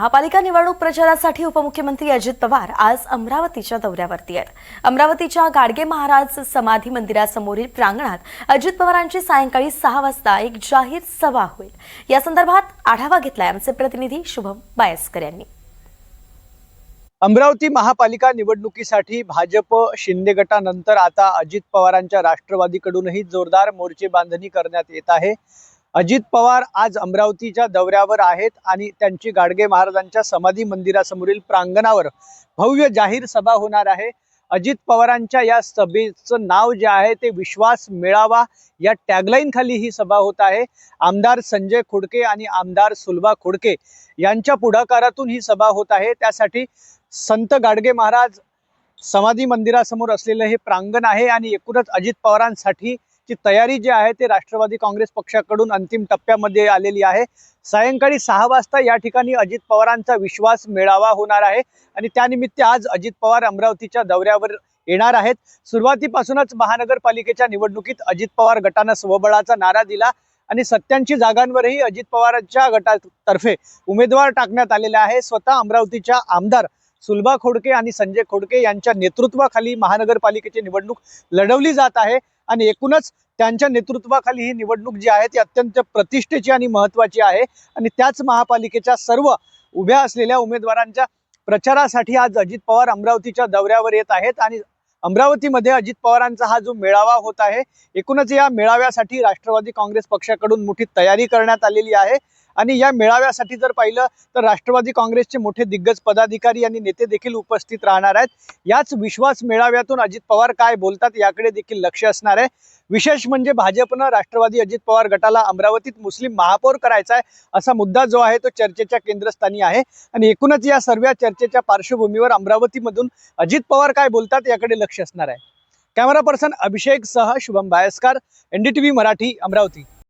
महापालिका निवडणूक प्रचारासाठी उपमुख्यमंत्री अजित पवार आज अमरावतीच्या दौऱ्यावरती आहेत. अमरावतीच्या गाडगे महाराज समाधी मंदिरासमोरील प्रांगणात अजित पवारांची सायंकाळी सहा वाजता एक जाहीर सभा होईल. या संदर्भात आढावा घेतलाय आमचे प्रतिनिधी शुभम बायस्कर यांनी. अमरावती महापालिका निवडणुकीसाठी भाजप शिंदे गटानंतर आता अजित पवारांच्या राष्ट्रवादीकडूनही जोरदार मोर्चे बांधणी करण्यात येत आहे. अजित पवार आज अमरावतीच्या दौऱ्यावर आहेत आणि त्यांची गाडगे महाराजांच्या समाधी मंदिरासमोरील प्रांगणावर भव्य जाहीर सभा होणार आहे. अजित पवारांच्या या सभेचं नाव जे आहे ते विश्वास मिळावा या टॅगलाईन खाली ही सभा होत आहे. आमदार संजय खोडके आणि आमदार सुलभा खोडके यांच्या पुढाकारातून ही सभा होत आहे. त्यासाठी संत गाडगे महाराज समाधी मंदिरासमोर असलेलं हे प्रांगण आहे आणि एकूणच अजित पवारांसाठी ची तयारी जी आहे ते राष्ट्रवादी काँग्रेस पक्षाकडून अंतिम टप्प्यामध्ये आलेली आहे. सायंकाळी सहा वाजता या ठिकाणी अजित पवारांचा विश्वास मेळावा होणार आहे आणि त्यानिमित्त आज अजित पवार अमरावतीच्या दौऱ्यावर येणार आहेत. सुरुवातीपासूनच महानगरपालिकेच्या निवडणुकीत अजित पवार गटानं स्वबळाचा नारा दिला आणि सत्याऐंशी जागांवरही अजित पवारांच्या गटातर्फे उमेदवार टाकण्यात आलेले आहे. स्वतः अमरावतीच्या आमदार सुलभा खोडके आणि संजय खोडके यांच्या नेतृत्वाखाली महानगरपालिकेची निवडणूक लढवली जात आहे. आणि एकूणच त्यांच्या नेतृत्वाखाली ही निवडणूक जी आहे ती अत्यंत प्रतिष्ठेची आणि महत्वाची आहे. आणि त्याच महापालिकेच्या सर्व उभ्या असलेल्या उमेदवारांच्या प्रचारासाठी आज अजित पवार अमरावतीच्या दौऱ्यावर येत आहेत आणि अमरावतीमध्ये अजित पवारांचा हा जो मेळावा होत आहे एकूणच या मेळाव्यासाठी राष्ट्रवादी काँग्रेस पक्षाकडून मोठी तयारी करण्यात आलेली आहे. आणि या मेळाव्यासाठी जर पाहिलं तर राष्ट्रवादी काँग्रेसचे मोठे दिग्गज पदाधिकारी आणि नेते देखील उपस्थित राहणार आहेत. याच विश्वास मेळाव्यातून अजित पवार काय बोलतात याकडे देखील लक्ष असणार आहे. विशेष म्हणजे भाजपनं राष्ट्रवादी अजित पवार गटाला अमरावतीत मुस्लिम महापौर करायचा आहे असा मुद्दा जो आहे तो चर्चेच्या केंद्रस्थानी आहे. आणि एकूणच या सर्व चर्चेच्या पार्श्वभूमीवर अमरावतीमधून अजित पवार काय बोलतात याकडे लक्ष असणार आहे. कॅमेरा पर्सन अभिषेक सह शुभम बायस्कार एनडीटीव्ही मराठी अमरावती.